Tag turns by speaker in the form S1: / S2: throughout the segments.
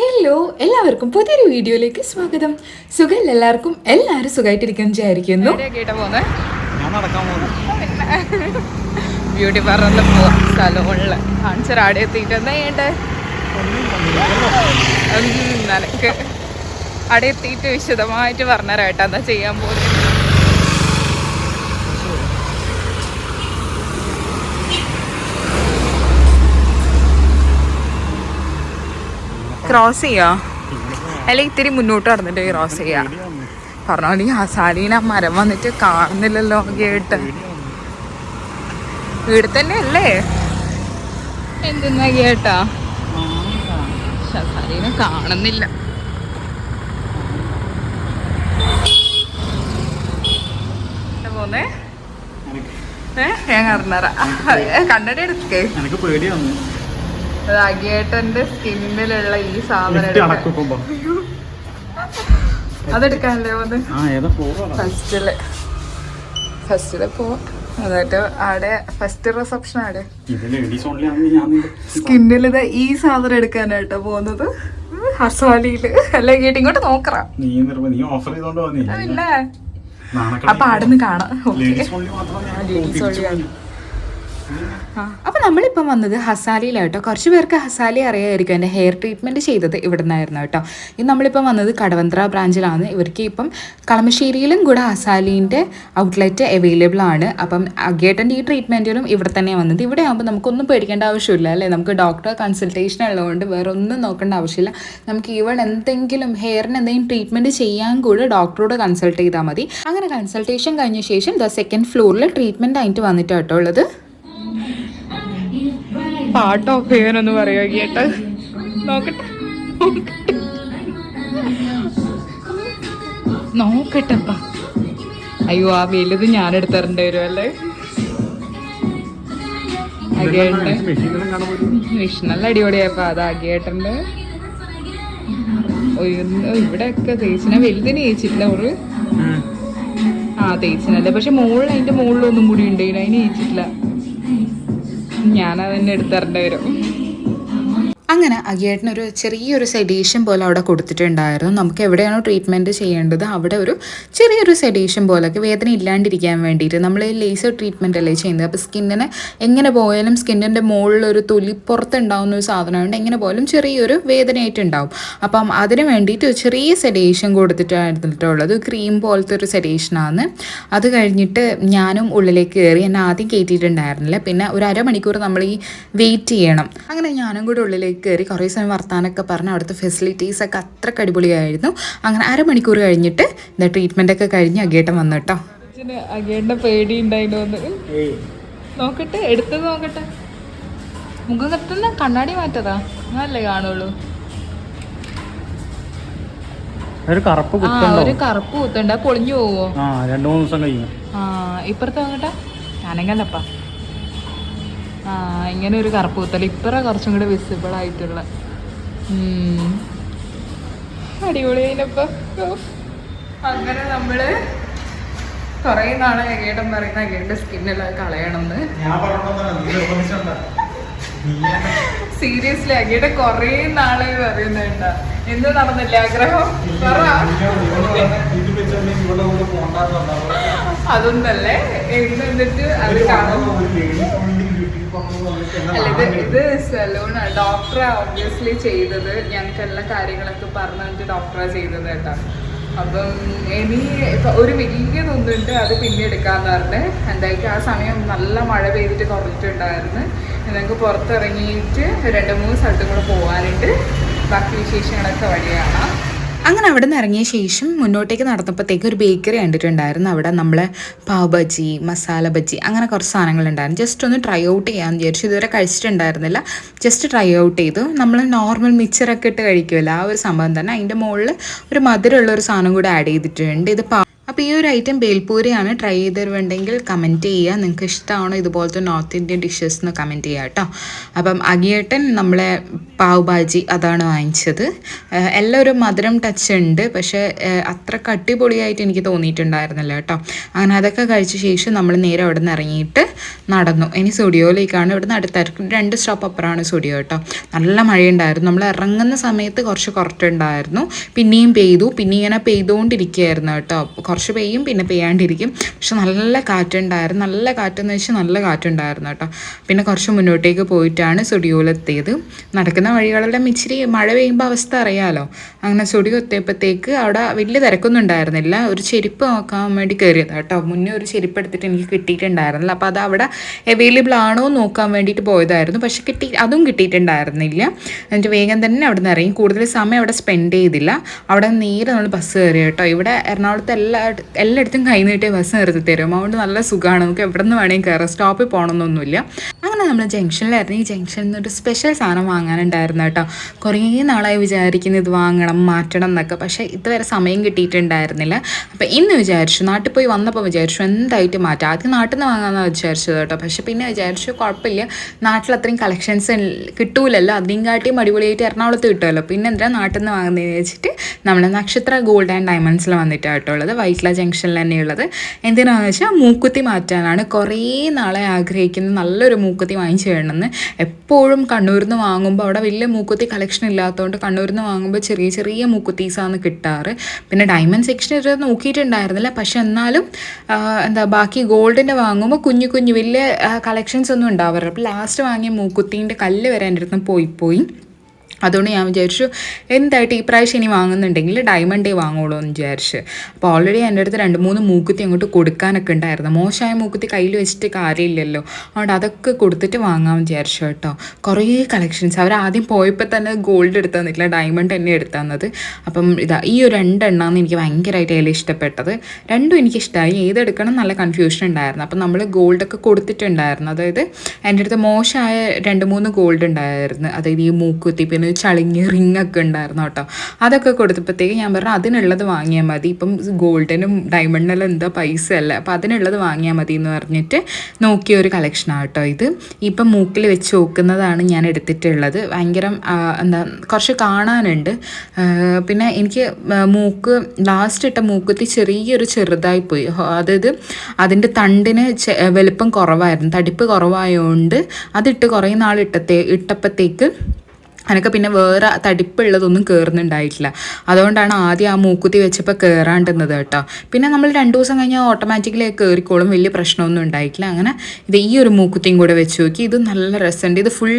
S1: Hello എല്ലാവർക്കും പുതിയൊരു വീഡിയോയിലേക്ക് സ്വാഗതം. സുഖം എല്ലാവർക്കും? എല്ലാവരും സുഖമായിട്ടിരിക്കാൻ വിചാരിക്കുന്നു.
S2: ഞാൻ നടക്കാൻ പോകുന്നു
S3: ബ്യൂട്ടി പാർലറിൽ പോവാം. സലോണിൽ. ആൻസർ ആടെ എത്തിയിട്ട് എന്താ ചെയ്യണ്ടേ? നനക്ക് അവിടെ എത്തിയിട്ട് വിശദമായിട്ട് പറഞ്ഞുതരാം കേട്ടോ എന്താ ചെയ്യാൻ പോകുന്നത് ക്രോസ് ചെയ്യാ? അല്ലെ ഇത്തിരി മുന്നോട്ട് നടന്നിട്ട് ക്രോസ് ചെയ്യാ? പറഞ്ഞോളി ഹസാലീന മരം വന്നിട്ട് കാണുന്നില്ലല്ലോ കേട്ട്. വീട് തന്നെ അല്ലേ എന്തെന്നാ കേട്ടോ? ഹസാലീന കാണുന്നില്ല. പോന്നേ? ഏ ഞാൻ കണ്ണട എടുക്കേ.
S2: എനിക്ക് പേടിയാണ്
S3: അത് അഗിയേട്ടന്റെ സ്കിന്നിലുള്ള ഈ സാധനം അതെടുക്കാനല്ലേ ഫസ്റ്റിൽ. ഫസ്റ്റിൽ എന്നിട്ട് അവിടെ ഫസ്റ്റ് റിസപ്ഷൻ സ്കിന്നിൽ ഇത് ഈ സാധനം എടുക്കാനായിട്ടോ പോകുന്നത്. ഹർസാലിയിൽ. അല്ലെ കേട്ട് ഇങ്ങോട്ട് നോക്കറാ. അപ്പൊ അവിടെ നിന്ന് കാണാം
S2: ലേഡീസ് ഓൺലി മാത്രം ഞാൻ
S3: ലേഡീസ് only ആണ്.
S1: അപ്പോൾ നമ്മളിപ്പം വന്നത് ഹസാലിയിലായിട്ടോ കുറച്ച് പേർക്ക് ഹസാലി അറിയാമായിരിക്കും എന്റെ ഹെയർ ട്രീറ്റ്മെന്റ് ചെയ്തത് ഇവിടെ നിന്നായിരുന്നു കേട്ടോ. ഇത് നമ്മളിപ്പം വന്നത് കടവന്ത്ര ബ്രാഞ്ചിലാണ്. ഇവർക്ക് ഇപ്പം കളമശ്ശേരിയിലും കൂടെ ഹസാലീന്റെ ഔട്ട്ലെറ്റ് അവൈലബിൾ ആണ്. അപ്പം അഗേട്ടന്റെ ഈ ട്രീറ്റ്മെന്റിലും ഇവിടെ തന്നെയാണ് വന്നത്. ഇവിടെ ആകുമ്പോൾ നമുക്കൊന്നും പേടിക്കേണ്ട ആവശ്യമില്ല അല്ലേ? നമുക്ക് ഡോക്ടർ കൺസൾട്ടേഷൻ ഉള്ളതുകൊണ്ട് വേറെ ഒന്നും നോക്കേണ്ട ആവശ്യമില്ല. നമുക്ക് ഇവൾ എന്തെങ്കിലും ഹെയറിന് എന്തെങ്കിലും ട്രീറ്റ്മെന്റ് ചെയ്യാൻ കൂടെ ഡോക്ടറോട് കൺസൾട്ട് ചെയ്താൽ മതി. അങ്ങനെ കൺസൾട്ടേഷൻ കഴിഞ്ഞ ശേഷം ദ സെക്കൻഡ് ഫ്ലോറിൽ ട്രീറ്റ്മെന്റ് ആയിട്ട് വന്നിട്ട് കേട്ടോ ഉള്ളത്.
S3: പാട്ട് ഓഫ് ചെയ്യാനൊന്ന് പറയുക കേട്ട്. നോക്കട്ടെ. നോക്കട്ടെപ്പാ. അയ്യോ ആ വലുത് ഞാൻ എടുത്തരേണ്ടി വരും അല്ലേ? അഗേട്ടൻ
S2: മെഷീനെല്ലാം
S3: അടിപൊളിയായപ്പോ അത് അഗേട്ടന്റെ ഇവിടെയൊക്കെ തേച്ചിന വലുതിന് ചേച്ചിട്ടില്ല ഒരു ആ തേച്ചിനല്ലേ. പക്ഷെ മുകളിൽ അതിന്റെ മുകളിലൊന്നും കൂടി ഉണ്ട്. അതിന് തേച്ചിട്ടില്ല. ഞാനതന്നെ എടുത്തരേണ്ടി വരും.
S1: അങ്ങനെ അഗിയേട്ടനൊരു ചെറിയൊരു സെഡീഷൻ പോലെ അവിടെ കൊടുത്തിട്ടുണ്ടായിരുന്നു. നമുക്ക് എവിടെയാണോ ട്രീറ്റ്മെന്റ് ചെയ്യേണ്ടത് അവിടെ ഒരു ചെറിയൊരു സെഡീഷൻ പോലെയൊക്കെ വേദന ഇല്ലാണ്ടിരിക്കാൻ വേണ്ടിയിട്ട് നമ്മൾ ലേസർ ട്രീറ്റ്മെന്റ് അല്ലേ ചെയ്യുന്നത്. അപ്പോൾ സ്കിന്നിനെ എങ്ങനെ പോയാലും സ്കിന്നിന്റെ മുകളിലൊരു തൊലി പുറത്തുണ്ടാവുന്ന ഒരു സാധനമുണ്ട് എങ്ങനെ പോലും ചെറിയൊരു വേദനയായിട്ട് ഉണ്ടാവും. അപ്പം അതിന് വേണ്ടിയിട്ട് ഒരു ചെറിയ സെഡീഷൻ കൊടുത്തിട്ടായിരുന്നിട്ടുള്ളത്. ക്രീം പോലത്തെ ഒരു സെഡീഷനാണ് അത് കഴിഞ്ഞിട്ട് ഞാനും ഉള്ളിലേക്ക് കയറി എന്നെ ആദ്യം കയറ്റിയിട്ടുണ്ടായിരുന്നില്ല. പിന്നെ ഒരു അരമണിക്കൂർ നമ്മൾ ഈ വെയിറ്റ് ചെയ്യണം. അങ്ങനെ ഞാനും കൂടെ ഉള്ളിലേക്ക് കയറി കുറേ സമയം വർത്താനൊക്കെ പറഞ്ഞ് അവിടുത്തെ ഫെസിലിറ്റീസ് ഒക്കെ അത്രയ്ക്ക് അടിപൊളിയായിരുന്നു. അങ്ങനെ അരമണിക്കൂർ കഴിഞ്ഞിട്ട് ഇതാ ട്രീറ്റ്മെന്റ് ഒക്കെ കഴിഞ്ഞ് അഗേട്ടം വന്നു കേട്ടോ.
S3: അഗേട്ടന്റെ പേടി ഉണ്ടായിട്ടോന്ന് നോക്കട്ടെ എടുത്തത് നോക്കട്ടെ. മുഖം കത്തുന്ന കണ്ണാടി മാറ്റതാ. അങ്ങനല്ലേ കാണുള്ളൂ.
S2: ഒരു കറുപ്പ്
S3: ആ ഒരു കറുപ്പ് കുത്തണ്ട പൊളിഞ്ഞു പോവോ?
S2: ആ രണ്ടു മൂന്ന് ദിവസം കഴിയും
S3: ആ ഇപ്പുറത്ത് നോക്കട്ടെ. ഞാനെങ്കല്ലപ്പാ ആ ഇങ്ങനെ ഒരു കറുപ്പ് കുത്തല ഇപ്പറ കുറച്ചും കൂടെ വിസിബിൾ ആയിട്ടുള്ള അടിപൊളി അങ്ങനെ നമ്മൾ കൊറേ നാളെ അകേട്ടൻ പറയുന്ന അകേട്ടന്റെ സ്കിന്നെല്ലാം കളയണമെന്ന് സീരിയസ്ലി അകേട്ട കൊറേ നാളെ പറയുന്നുണ്ട എന്ത് നടന്നില്ല ആഗ്രഹം? അതൊന്നല്ലേ? എന്ന് എന്നിട്ട് അത് കാണും അല്ല ഇത് സലൂണാണ് ഡോക്ടറെ ഒബ്വിയസ്ലി ചെയ്തത്. ഞങ്ങൾക്ക് എല്ലാ കാര്യങ്ങളൊക്കെ പറഞ്ഞു തന്നിട്ട് ഡോക്ടറാ ചെയ്തത് കേട്ടോ. അപ്പം ഇനി ഒരു ഒരു വലിയതൊന്നുണ്ട് അത് പിന്നെ എടുക്കാന്ന് പറഞ്ഞ്. എന്തായാലും ആ സമയം നല്ല മഴ പെയ്തിട്ട് കുറഞ്ഞിട്ടുണ്ടായിരുന്നു. ഞങ്ങൾക്ക് പുറത്തിറങ്ങിയിട്ട് രണ്ട് മൂന്ന് സ്ഥലത്തും കൂടെ പോകാനുണ്ട് ബാക്കി വിശേഷങ്ങളൊക്കെ വഴിയാണ്?
S1: അങ്ങനെ അവിടെ നിന്ന് ഇറങ്ങിയ ശേഷം മുന്നോട്ടേക്ക് നടന്നപ്പോഴത്തേക്ക് ഒരു ബേക്കറി കണ്ടിട്ടുണ്ടായിരുന്നു. അവിടെ നമ്മൾ പാവ് ബജി മസാല ബജി അങ്ങനെ കുറച്ച് സാധനങ്ങളുണ്ടായിരുന്നു. ജസ്റ്റ് ഒന്ന് ട്രൈ ഔട്ട് ചെയ്യാമെന്ന് വിചാരിച്ചു. ഇതുവരെ കഴിച്ചിട്ടുണ്ടായിരുന്നില്ല. ജസ്റ്റ് ട്രൈ ഔട്ട് ചെയ്തു. നമ്മൾ നോർമൽ മിക്സറൊക്കെ ഇട്ട് കഴിക്കുമല്ലോ. ആ ഒരു സംഭവം തന്നെ. അതിന്റെ മുകളിൽ ഒരു മധുരമുള്ള ഒരു സാധനം കൂടെ ആഡ് ചെയ്തിട്ടുണ്ട്. ഇത് പാ അപ്പോൾ ഈ ഒരു ഐറ്റം ബേൽപൂരിയാണ് ട്രൈ ചെയ്തിരുന്നുണ്ടെങ്കിൽ കമന്റ് ചെയ്യുക. നിങ്ങൾക്ക് ഇഷ്ടമാണോ ഇതുപോലത്തെ നോർത്ത് ഇന്ത്യൻ ഡിഷസ് എന്ന് കമന്റ് ചെയ്യുക കേട്ടോ അപ്പം അകിയേട്ടൻ നമ്മളെ പാവ് ഭാജി അതാണ് വാങ്ങിച്ചത്. എല്ലാം ഒരു മധുരം ടച്ച് ഉണ്ട്. പക്ഷേ അത്ര കട്ടിപൊളിയായിട്ട് എനിക്ക് തോന്നിയിട്ടുണ്ടായിരുന്നില്ല കേട്ടോ അങ്ങനെ അതൊക്കെ കഴിച്ച ശേഷം നമ്മൾ നേരെ അവിടെ നിന്ന് ഇറങ്ങിയിട്ട് നടന്നു. ഇനി സ്റ്റുഡിയോയിലേക്കാണ് ഇവിടെ നിന്ന് അടുത്തായിരിക്കും. രണ്ട് സ്റ്റോപ്പ് അപ്പുറമാണ് സ്റ്റുഡിയോ കേട്ടോ നല്ല മഴയുണ്ടായിരുന്നു. നമ്മൾ ഇറങ്ങുന്ന സമയത്ത് കുറച്ച് കുറച്ചുണ്ടായിരുന്നു പിന്നെയും പെയ്തു. പിന്നെ ഇങ്ങനെ പെയ്തുകൊണ്ടിരിക്കുകയായിരുന്നു കേട്ടോ കുറച്ച് പെയ്യും പിന്നെ പെയ്യാണ്ടിരിക്കും. പക്ഷെ നല്ല കാറ്റുണ്ടായിരുന്നു. നല്ല കാറ്റെന്ന് വെച്ചാൽ നല്ല കാറ്റുണ്ടായിരുന്നു കേട്ടോ. പിന്നെ കുറച്ച് മുന്നോട്ടേക്ക് പോയിട്ടാണ് സുടിയോലെത്തിയത് നടക്കുന്ന വഴികളെല്ലാം ഇച്ചിരി മഴ പെയ്യുമ്പോൾ അവസ്ഥ അറിയാലോ. അങ്ങനെ സുടി എത്തിയപ്പോഴത്തേക്ക് അവിടെ വലിയ തിരക്കൊന്നും ഉണ്ടായിരുന്നില്ല ഒരു ചെരുപ്പ് നോക്കാൻ വേണ്ടി കയറിയത് കേട്ടോ. മുന്നേ ഒരു ചെരുപ്പ് എടുത്തിട്ട് എനിക്ക് കിട്ടിയിട്ടുണ്ടായിരുന്നില്ല. അപ്പോൾ അത് അവിടെ അവൈലബിൾ ആണോ എന്ന് നോക്കാൻ വേണ്ടിയിട്ട് പോയതായിരുന്നു. പക്ഷെ കിട്ടി അതും കിട്ടിയിട്ടുണ്ടായിരുന്നില്ല. എന്നിട്ട് വേഗം തന്നെ അവിടെ നിന്ന് ഇറങ്ങി. കൂടുതൽ സമയം അവിടെ സ്പെൻഡ് ചെയ്തില്ല. അവിടെ നേരെ നമ്മൾ ബസ് കയറി കേട്ടോ. ഇവിടെ എറണാകുളത്ത് എല്ലാ എല്ലായിടത്തും കൈ നീട്ടിയ ബസ് നിർത്തി തരും. അതുകൊണ്ട് നല്ല സുഖമാണ് നമുക്ക് എവിടെ നിന്ന് വേണമെങ്കിൽ കയറാം സ്റ്റോപ്പിൽ പോകണമെന്നൊന്നുമില്ല അങ്ങനെ നമ്മൾ ജംഗ്ഷനിലായിരുന്നു. ഈ ജംഗ്ഷനിൽ നിന്ന് ഒരു സ്പെഷ്യൽ സാധനം വാങ്ങാനുണ്ടായിരുന്നു കേട്ടോ. കുറേ നാളായി വിചാരിക്കുന്നു ഇത് വാങ്ങണം മാറ്റണം എന്നൊക്കെ. പക്ഷേ ഇതുവരെ സമയം കിട്ടിയിട്ടുണ്ടായിരുന്നില്ല. അപ്പോൾ ഇന്ന് വിചാരിച്ചു നാട്ടിൽ പോയി വന്നപ്പോൾ വിചാരിച്ചു എന്തായിട്ട് മാറ്റാം? ആദ്യം നാട്ടിൽ നിന്ന് വാങ്ങാമെന്നാണ് വിചാരിച്ചത് കേട്ടോ. പക്ഷേ പിന്നെ വിചാരിച്ചു കുഴപ്പമില്ല. നാട്ടിൽ അത്രയും കളക്ഷൻസ് കിട്ടൂലല്ലോ. അതിനും കാട്ടിയും അടിപൊളിയായിട്ട് എറണാകുളത്ത് കിട്ടുമല്ലോ. പിന്നെ എന്തിനാ നാട്ടിൽ നിന്ന് വാങ്ങുന്നതെന്ന് വെച്ചിട്ട് നമ്മൾ നക്ഷത്ര ഗോൾഡ് ആൻഡ് ഡയമണ്ട്സിൽ വന്നിട്ടാണ് കേട്ടോ ഉള്ളത്. വൈറ്റ്ല ജംഗ്ഷനിൽ തന്നെയുള്ളത്. എന്തിനാണെന്ന് വെച്ചാൽ മൂക്കുത്തി മാറ്റാനാണ്. കുറേ നാളെ ആഗ്രഹിക്കുന്ന. നല്ലൊരു മൂക്കുത്തി വാങ്ങിച്ചു വേണമെന്ന് എപ്പോഴും കണ്ണൂരിൽ നിന്ന് വാങ്ങുമ്പോൾ അവിടെ വലിയ മൂക്കുത്തി കളക്ഷൻ ഇല്ലാത്തതുകൊണ്ട് കണ്ണൂരിൽ നിന്ന് വാങ്ങുമ്പോൾ ചെറിയ ചെറിയ മൂക്കുത്തീസാണ് കിട്ടാറ്. പിന്നെ ഡയമണ്ട് സെക്ഷൻ ഇത് നോക്കിയിട്ടുണ്ടായിരുന്നില്ല. പക്ഷെ എന്നാലും എന്താ ബാക്കി ഗോൾഡിന്റെ വാങ്ങുമ്പോൾ കുഞ്ഞു കുഞ്ഞു വലിയ കളക്ഷൻസ് ഒന്നും ഉണ്ടാവാറില്ല. അപ്പോൾ ലാസ്റ്റ് വാങ്ങിയ മൂക്കുത്തീന്റെ കല്ല് വരെ എന്റെ അടുത്ത് പോയി പോയി. അതുകൊണ്ട് ഞാൻ വിചാരിച്ചു എന്തായിട്ട് ഈ പ്രാവശ്യം ഇനി വാങ്ങുന്നുണ്ടെങ്കിൽ ഡയമണ്ടേ വാങ്ങുള്ളൂ എന്ന് വിചാരിച്ച്. അപ്പോൾ ഓൾറെഡി എന്റെ അടുത്ത് രണ്ട് മൂന്ന് മൂക്കുത്തി അങ്ങോട്ട് കൊടുക്കാനൊക്കെ ഉണ്ടായിരുന്നു. മോശമായ മൂക്കുത്തി കയ്യിൽ വെച്ചിട്ട് കാര്യമില്ലല്ലോ. അതുകൊണ്ട് അതൊക്കെ കൊടുത്തിട്ട് വാങ്ങാമെന്ന് വിചാരിച്ചു കേട്ടോ. കുറേ കളക്ഷൻസ് അവർ ആദ്യം പോയപ്പോൾ തന്നെ ഗോൾഡ് എടുത്തു തന്നിട്ടില്ല. ഡയമണ്ട് തന്നെ എടുത്തു തന്നത്. അപ്പം ഇതാ ഈ ഒരു രണ്ടെണ്ണമാണ് എനിക്ക് ഭയങ്കരമായിട്ട് അതിൽ ഇഷ്ടപ്പെട്ടത്. രണ്ടും എനിക്ക് ഇഷ്ടമായി ഏതെടുക്കണം നല്ല കൺഫ്യൂഷൻ ഉണ്ടായിരുന്നു. അപ്പം നമ്മൾ ഗോൾഡൊക്കെ കൊടുത്തിട്ടുണ്ടായിരുന്നു. അതായത് എന്റെ അടുത്ത് മോശമായ രണ്ട് മൂന്ന് ഗോൾഡ് ഉണ്ടായിരുന്നു. അതായത് ഈ മൂക്കുത്തി പിന്നെ ചളിങ്ങി റിങ് ഒക്കെ ഉണ്ടായിരുന്നു കേട്ടോ. അതൊക്കെ കൊടുത്തപ്പോഴത്തേക്ക് ഞാൻ പറഞ്ഞു അതിനുള്ളത് വാങ്ങിയാൽ മതി. ഇപ്പം ഗോൾഡനും ഡയമണ്ടിനെല്ലാം എന്താ പൈസ അല്ല അപ്പം അതിനുള്ളത് വാങ്ങിയാൽ മതി എന്ന് പറഞ്ഞിട്ട് നോക്കിയ ഒരു കളക്ഷനാണ് കേട്ടോ ഇത്. ഇപ്പം മൂക്കിൽ വെച്ച് നോക്കുന്നതാണ് ഞാൻ എടുത്തിട്ടുള്ളത്. ഭയങ്കര എന്താ കുറച്ച് കാണാനുണ്ട്. പിന്നെ എനിക്ക് മൂക്ക് ലാസ്റ്റ് ഇട്ട മൂക്കുത്തി ചെറിയൊരു ചെറുതായി പോയി. അതായത് അതിന്റെ തണ്ടിന് വലുപ്പം കുറവായിരുന്നു. തടിപ്പ് കുറവായതുകൊണ്ട് അതിട്ട് കുറേ നാൾ ഇട്ടത്തെ ഇട്ടപ്പോഴത്തേക്ക് എനിക്ക് പിന്നെ വേറെ തടിപ്പുള്ളതൊന്നും കയറുന്നുണ്ടായിട്ടില്ല അതുകൊണ്ടാണ് ആദ്യം ആ മൂക്കുത്തി വെച്ചപ്പോൾ കയറാണ്ടുന്നത് കേട്ടോ. പിന്നെ നമ്മൾ രണ്ട് ദിവസം കഴിഞ്ഞാൽ ഓട്ടോമാറ്റിക്കലി കയറിക്കോളും വലിയ പ്രശ്നമൊന്നും ഉണ്ടായിട്ടില്ല. അങ്ങനെ ഇത് ഈ ഒരു മൂക്കുത്തിയും കൂടെ വെച്ച് നോക്കി. ഇത് നല്ല രസമുണ്ട്. ഇത് ഫുൾ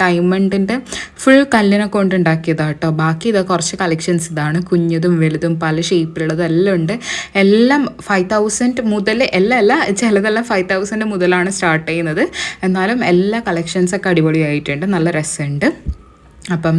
S1: ഡയമണ്ടിന്റെ ഫുൾ കല്ലിനെ കൊണ്ട് ഉണ്ടാക്കിയതാണ് കേട്ടോ. ബാക്കി ഇത് കുറച്ച് കളക്ഷൻസ് ഇതാണ്. കുഞ്ഞതും വലുതും പല ഷേപ്പിലുള്ളതും എല്ലാം ഉണ്ട്. എല്ലാം ഫൈവ് തൗസൻഡ് മുതൽ എല്ലാം അല്ല ചിലതെല്ലാം ഫൈവ് തൗസൻഡ് മുതലാണ് സ്റ്റാർട്ട് ചെയ്യുന്നത്. എന്നാലും എല്ലാ കളക്ഷൻസൊക്കെ അടിപൊളിയായിട്ടുണ്ട്. നല്ല രസമുണ്ട്. അപ്പം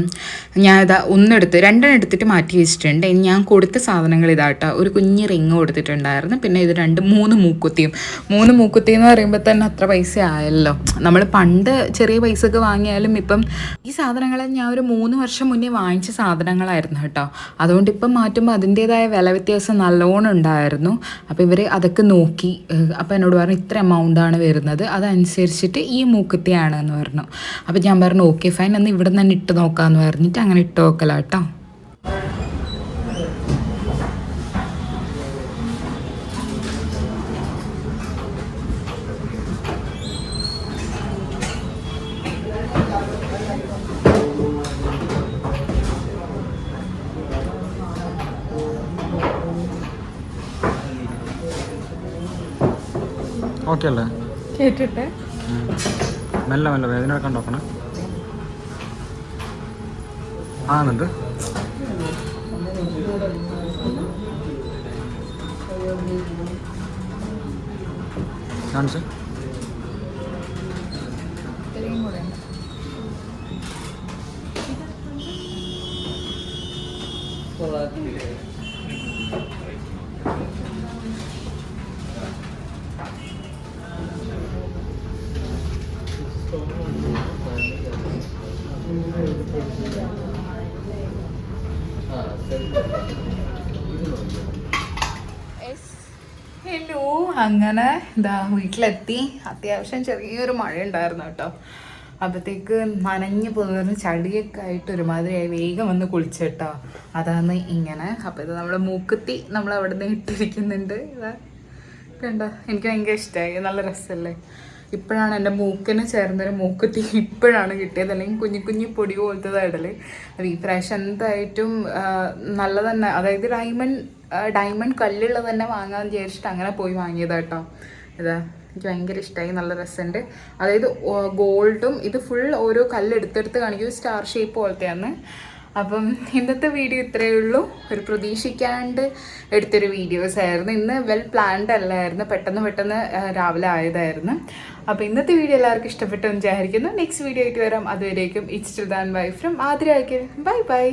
S1: ഞാൻ ഇതാ ഒന്നെടുത്ത് രണ്ടെണ്ണം എടുത്തിട്ട് മാറ്റി വെച്ചിട്ടുണ്ട്. ഇനി ഞാൻ കൊടുത്ത സാധനങ്ങൾ ഇതാട്ടോ. ഒരു കുഞ്ഞ് റിങ് കൊടുത്തിട്ടുണ്ടായിരുന്നു. പിന്നെ ഇത് രണ്ട് മൂന്ന് മൂക്കുത്തിയും. മൂന്ന് മൂക്കുത്തി എന്ന് പറയുമ്പോൾ തന്നെ അത്ര പൈസ ആയല്ലോ നമ്മൾ പണ്ട് ചെറിയ പൈസക്ക് വാങ്ങിയാലും ഇപ്പം ഈ സാധനങ്ങൾ ഞാൻ ഒരു മൂന്ന് വർഷം മുന്നേ വാങ്ങിച്ച സാധനങ്ങളായിരുന്നു കേട്ടോ. അതുകൊണ്ട് ഇപ്പം മാറ്റുമ്പോൾ അതിന്റേതായ വില വ്യത്യാസം നല്ലോണം ഉണ്ടായിരുന്നു. അപ്പോൾ ഇവർ അതൊക്കെ നോക്കി അപ്പം അപ്പോൾ എന്നോട് പറഞ്ഞു ഇത്ര എമൗണ്ട് ആണ് വരുന്നത്. അതനുസരിച്ചിട്ട് ഈ മൂക്കുത്തിയാണ് എന്ന് പറഞ്ഞു. അപ്പോൾ ഞാൻ പറഞ്ഞു ഓക്കെ ഫൈൻ. എന്ന് ഇവിടെ നിന്ന് തന്നെ ഇട്ട് നോക്കാമെന്ന് പറഞ്ഞിട്ട് അങ്ങനെ ഇട്ട് നോക്കല കേട്ടോ
S2: ഓക്കെ അല്ലേ?
S3: കേട്ടിട്ട്.
S2: മെല്ലെ മെല്ലെ വേദന എടുക്കാൻ നോക്കണം ആണുണ്ട് കാണിച്ചു
S1: Thank you. അങ്ങനെ ഇതാ വീട്ടിലെത്തി. അത്യാവശ്യം ചെറിയൊരു മഴ ഉണ്ടായിരുന്നു കേട്ടോ. അപ്പോഴത്തേക്ക് നനഞ്ഞ് പോകുന്ന ചളിയൊക്കെ ആയിട്ട് ഒരുമാതിരിയായി വേഗം വന്ന് കുളിച്ചിട്ടോ അതാണ് ഇങ്ങനെ. അപ്പോൾ ഇത് നമ്മുടെ മൂക്കുത്തി നമ്മൾ അവിടെ നിന്ന് ഇട്ടിരിക്കുന്നുണ്ട്. ഇതാ. കണ്ടോ? എനിക്ക് ഭയങ്കര ഇഷ്ടമായി നല്ല രസമല്ലേ? ഇപ്പോഴാണ് എന്റെ മൂക്കിന് ചേർന്നൊരു മൂക്കുത്തി ഇപ്പോഴാണ് കിട്ടിയത്. അല്ലെങ്കിൽ കുഞ്ഞു കുഞ്ഞു പൊടി പോലത്തെ ഇടൽ ഈ പ്രാവശ്യം എന്തായിട്ടും നല്ല തന്നെ അതായത് ഡയമണ്ട് ഡയമണ്ട് കല്ലുള്ള തന്നെ വാങ്ങാമെന്ന് വിചാരിച്ചിട്ട് അങ്ങനെ പോയി വാങ്ങിയതാട്ടോ ഇതാ എനിക്ക് ഭയങ്കര ഇഷ്ടമായി നല്ല രസമുണ്ട് അതായത് ഗോൾഡും ഇത് ഫുൾ ഓരോ കല്ലെടുത്തെടുത്ത് കാണിക്കും. സ്റ്റാർ ഷേപ്പ് പോലത്തെയാണ് അപ്പം ഇന്നത്തെ വീഡിയോ ഇത്രയേ ഉള്ളൂ. ഒരു പ്രതീക്ഷിക്കാണ്ട് എടുത്തൊരു വീഡിയോസ് ആയിരുന്നു. ഇന്ന് വെൽ പ്ലാൻഡ് അല്ലായിരുന്നു. പെട്ടെന്ന് പെട്ടെന്ന് രാവിലെ ആയതായിരുന്നു. അപ്പോൾ ഇന്നത്തെ വീഡിയോ എല്ലാവർക്കും ഇഷ്ടപ്പെട്ടു എന്ന് വിചാരിക്കുന്നു. നെക്സ്റ്റ് വീഡിയോ ആയിട്ട് വരാം. അതുവരേക്കും it's to than bye from ആതിരാക്കിൽ bye by